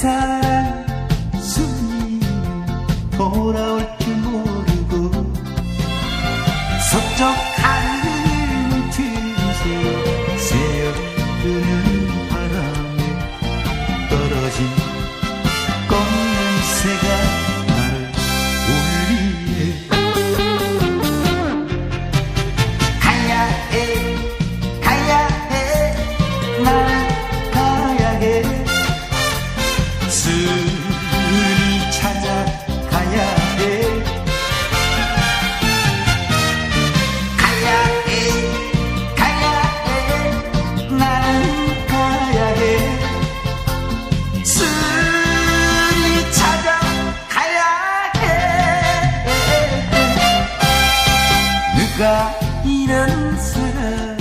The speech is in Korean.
사랑 순이 돌아올 줄 모르고 서쪽 하늘 틈새 새어드는 바람에 떨어진 순이 찾아가야 해. 가야 해 가야 해난 가야 해. 순이 찾아가야 해. 누가 이런 사람